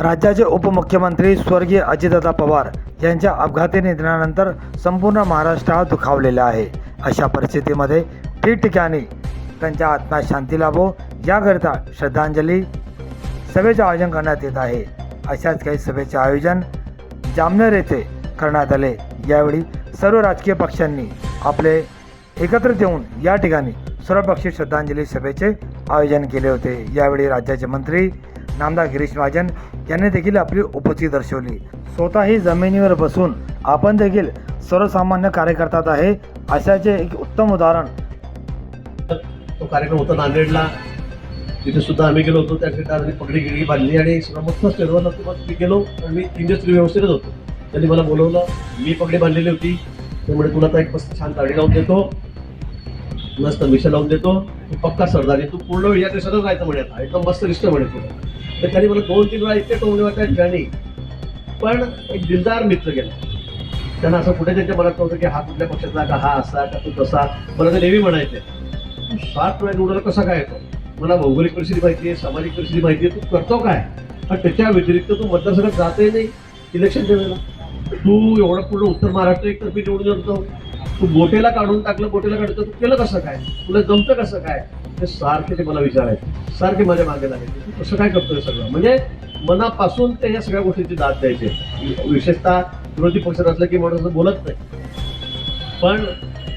राज्याचे उपमुख्यमंत्री स्वर्गीय अजितदादा पवार यांच्या अपघाती निधनानंतर संपूर्ण महाराष्ट्र हा दुखावलेला आहे. अशा परिस्थितीमध्ये ठिकठिकाणी त्यांच्या आत्मा शांती लाभो याकरिता श्रद्धांजली सभेचे आयोजन करण्यात येत आहे. अशाच काही सभेचे आयोजन जामनेर येथे करण्यात आले. यावेळी सर्व राजकीय पक्षांनी आपले एकत्रित येऊन या ठिकाणी सर्वपक्षीय श्रद्धांजली सभेचे आयोजन केले होते. यावेळी राज्याचे मंत्री नामदार गिरीश महाजन यांनी देखील आपली उपस्थिती दर्शवली. स्वतःही जमिनीवर बसून आपण देखील सर्वसामान्य कार्यकर्तात आहे अशाचे एक उत्तम उदाहरण. तो कार्यक्रम होता नांदेडला. तिथे सुद्धा आम्ही गेलो होतो. त्या ठिकाणी पगडी गिरडी बांधली आणि सगळं मस्त स्टेडवर मग मी गेलो आणि मी तीन दिवस व्यवस्थितच होतो. त्यांनी मला बोलवलं मी पगडी बांधलेली होती. त्यामुळे तुला आता एक मस्त छान ताडी लावून देतो. मस्त मिशा लावून देतो. तू पक्का सरदार आहे. तू पूर्ण वेळ या देशातच राहायचं म्हणे आता. एकदम मस्त रिष्ट म्हणे तुला तर त्यांनी मला दोन तीन वेळा इतके टोमणे वाटत ज्यांनी पण एक दिलदार मित्र गेला. त्यांना असं कुठे त्यांच्या मनात नव्हतं की हा कुठल्या पक्षाचा का हा असा का तू तसा मला ते नेहमी म्हणायचे. तू सात वेळा निवडायला कसा काय येतो? मला भौगोलिक परिस्थिती माहिती आहे सामाजिक परिस्थिती माहिती आहे तू करतो काय? पण त्याच्या व्यतिरिक्त तू मतदारसंघात जातही नाही इलेक्शनच्या वेळेला तू एवढं पूर्ण उत्तर महाराष्ट्र एक तर्फी निवडून जातो तू गोटेला काढून टाकलं गोटेला काढतो तू केलं कसं काय? तुला जमतं कसं काय? ते सारखे ते मला विचारायचे सारखे माझ्या मागे लागायचे कसं काय करतोय सगळं? म्हणजे मनापासून ते या सगळ्या गोष्टीची दाद द्यायचे. विशेषतः विरोधी पक्ष असलं की माणूस असं बोलत नाही. पण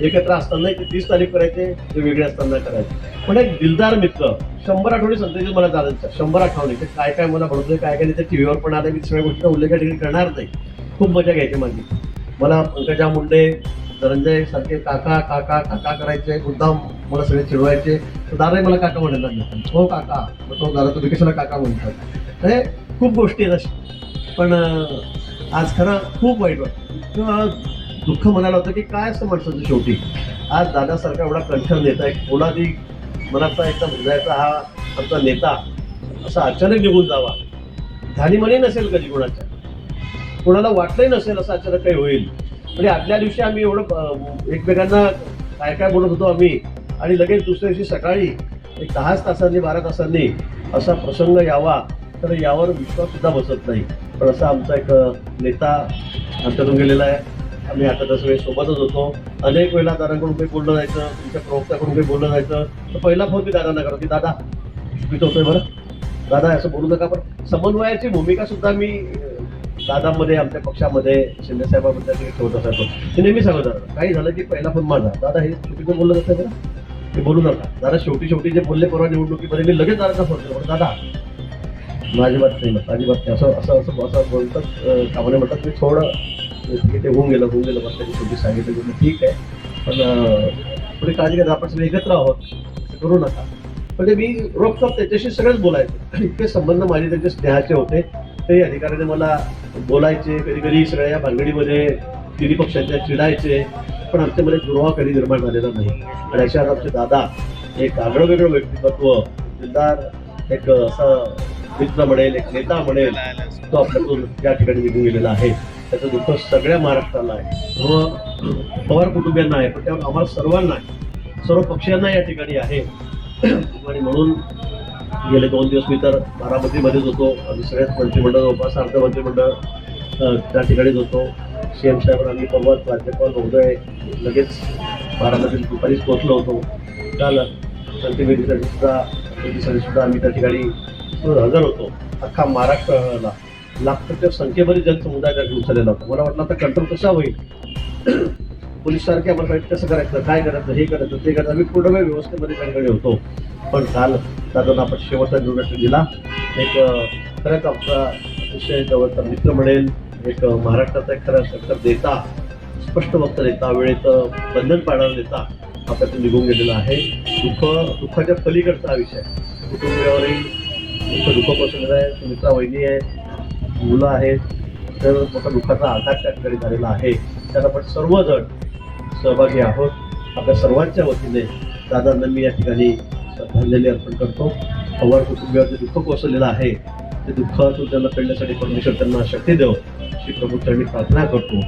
एकत्र असताना ते तीस तारीख करायचे ते वेगळे असताना करायचे. पण एक दिलदार मित्र शंभर आठवडे संतेचे मला चालायचं शंभर आठवडे ते काय काय मला म्हणतोय काय काय नाही ते टीव्हीवर पण आले मी सगळ्या गोष्टीचा उल्लेख ठिकाणी करणार नाही. खूप मजा घ्यायची माझी. मला पंकजा मुंडे धनंजय सारखे काका काका काका करायचे मुद्दाम मला सगळे चिडवायचे. तर दादाही मला काका म्हणायला लागले. हो काका मग तो दादा तुम्ही कशाला काका म्हणतात. हे खूप गोष्टी आहेत अशा. पण आज खरं खूप वाईट वाटतं. दुःख म्हणायला होतं की काय असतं माणसाचं शेवटी? आज दादासारखा एवढा कंठन नेता एक कोणादी मनाचा एकदा हृदयाचा हा आमचा नेता असा अचानक निघून जावा. ध्यानीमनी नसेल कधी कोणाच्या. कोणाला वाटलंही नसेल असं अचानक काही होईल. म्हणजे आदल्या दिवशी आम्ही एवढं एकमेकांना काय काय बोलत होतो आम्ही आणि लगेच दुसऱ्या दिवशी सकाळी एक दहाच तासांनी बारा तासांनी असा प्रसंग यावा तर यावर विश्वास सुद्धा बसत नाही. पण असा आमचा एक नेता आमच्यातून गेलेला आहे. आम्ही आता तसं वेळेस सोबतच होतो. अनेक वेळेला दादांकडून काही बोललं जायचं तुमच्या प्रवक्त्याकडून काही बोललं जायचं. तर पहिला फोन मी दादांना करतो की दादा चुकीचं होतोय बरं. दादा असं बोलू नका पण समन्वयाची भूमिका सुद्धा मी दादामध्ये आमच्या पक्षामध्ये शिंदे ते ठेवत असायचो ते नेहमी सांगत दादा काही झालं की पहिला फोन माझा. दादा हे चुकीचं बोललं जातं का? ते बोलू नका. दादा शेवटी शेवटी जे बोलले परवा निवडणुकीमध्ये मी लगेच दादाचा फोन केला. दादा माझी बात नाही मत अजिबात नाही. असं असं असं असं बोलतात कामाने म्हणतात मी थोडं ते होऊन गेलं होऊन गेलं मग त्याची शेवटी सांगितलं की ठीक आहे. पण पुढे थोडी काळजी घ्या. आपण सगळे एकत्र आहोत करू नका. पण ते मी रोखतात त्याच्याशी सगळेच बोलायचं. इतके संबंध माझे त्यांचे स्नेहाचे होते. ते अधिकाऱ्याने मला बोलायचे कधी कधी सगळ्या या भानगडीमध्ये तिन्ही पक्षांच्या चिडायचे पण आमच्यामध्ये दुर्वा कधी निर्माण झालेला नाही. आणि अशा आमचे दादा एक आगळं वेगळं व्यक्तिमत्व दिलदार एक असं मित्र म्हणेल एक नेता म्हणेल तो आपल्यातून या ठिकाणी निघून गेलेला आहे. त्याचं दुःख सगळ्या महाराष्ट्राला आहे. सर्व पवार कुटुंबियांना आहे पण त्यामुळे आम्हाला सर्वांना आहे. सर्व पक्षांना या ठिकाणी आहे. आणि म्हणून गेले दोन दिवस मी तर बारामतीमध्येच होतो. आम्ही सगळ्याच मंत्रिमंडळ जवळपास अर्ध मंत्रिमंडळ त्या ठिकाणीच होतो. सी एम साहेबांनी आम्ही पवार राज्यपाल महोदय लगेच बारामतीत दुपारीच पोहोचलो होतो. काल शांतीवेदीसाठी सुद्धा वेदीसाठी सुद्धा आम्ही त्या ठिकाणी हजर होतो. अख्खा महाराष्ट्राला लाखोच्या संख्येमध्ये जनसमुदाय त्या घेऊन चाललेला होता. मला वाटलं आता कंट्रोल कसा होईल? पोलीस सारखे आम्हाला कसं करायचं? काय करायचं? हे करायचं ते करायचं. आम्ही पूर्ण वेळ व्यवस्थेमध्ये त्यांच्याकडे होतो. पण काल दादांना आपण शेवटचा निर्णय दिला एक खरंच आमचा अतिशय जवळचा मित्र म्हणेल एक महाराष्ट्राचा एक खरा सत्तर देता स्पष्ट वक्त देता वेळेत बंधन पाडणारा देता आपल्यातून निघून गेलेला आहे. दुःख दुःखाच्या पलीकडचा हा विषय. कुटुंबियावरही मोठं दुःख पसरलेलं आहे. सुमित्रा वहिनी आहेत मुलं आहेत तर मोठा दुःखाचा आघात त्या ठिकाणी झालेला आहे. त्यात आपण सर्वजण सहभागी आहोत. आपल्या सर्वांच्या वतीने दादांना मी या ठिकाणी श्रद्धांजली अर्पण करतो. पवार कुटुंबियावर जे दुःख कोसळलेलं आहे. ते दुःखातून त्यांना फेडण्यासाठी परमेश्वर त्यांना शक्ती देव श्री प्रभू चरणी प्रार्थना करतो.